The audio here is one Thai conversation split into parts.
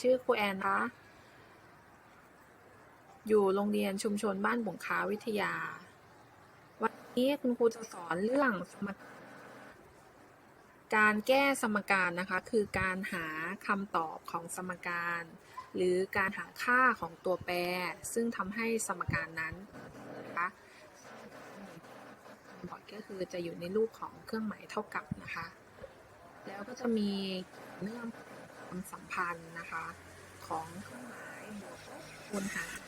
ชื่อครูแอนนะคะอยู่โรงเรียนชุมชนบ้านบุงค้าวิทยา วันนี้คุณครูจะสอนเรื่องสมการแก้สมการนะคะ คือการหาคำตอบของสมการ หรือการหาค่าของตัวแปร ซึ่งทำให้สมการนั้นนะคะบอร์ดก็คือจะอยู่ในรูปของเครื่องหมายเท่ากับนะคะ แล้วก็จะมีเนื่องความสัม พันธ์นะคะ ของเครื่องหมายบวกลบคูณหาร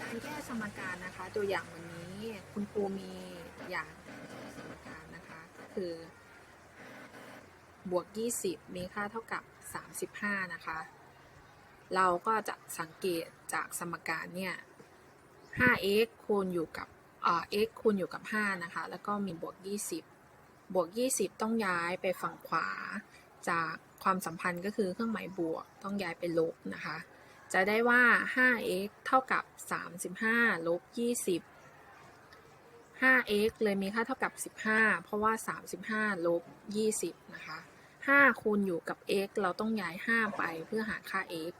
การแก้สมการนะคะ ตัวอย่างวันนี้คุณครูมีอย่างสมการนะคะ ก็คือบวก 20 มีค่าเท่ากับ 35 นะคะ เราก็จะสังเกตจากสมการเนี่ย 5x คูณอยู่กับเอ่า x คูณอยู่กับ 5 นะคะ แล้วก็มีบวก 20 บวก 20 ต้องย้ายไปฝั่งขวา จากความสัมพันธ์ก็คือเครื่องหมายบวกต้องย้ายไปลบนะคะ จะได้ว่า 5x เท่ากับ 35 ลบ 20 5x เลยมีค่าเท่ากับ 15 เพราะว่า 35 ลบ 20 นะคะ 5 คูณอยู่กับ x เราต้องย้าย 5 ไปเพื่อหาค่า x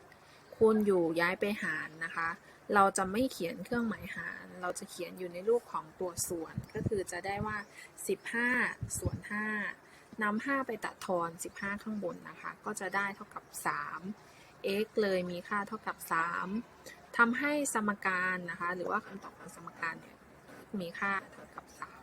คูณอยู่ย้ายไปหารนะคะ เราจะไม่เขียนเครื่องหมายหาร เราจะเขียนอยู่ในรูปของตัวส่วน ก็คือจะได้ว่า 15 ส่วน 5นำ5ไปตัดทอน 15 ข้างบนนะคะ ก็จะได้เท่ากับ 3 x เลยมีค่าเท่ากับ 3ทำให้สมการนะคะ หรือว่าคำตอบของสมการเนี่ยมีค่าเท่ากับ 3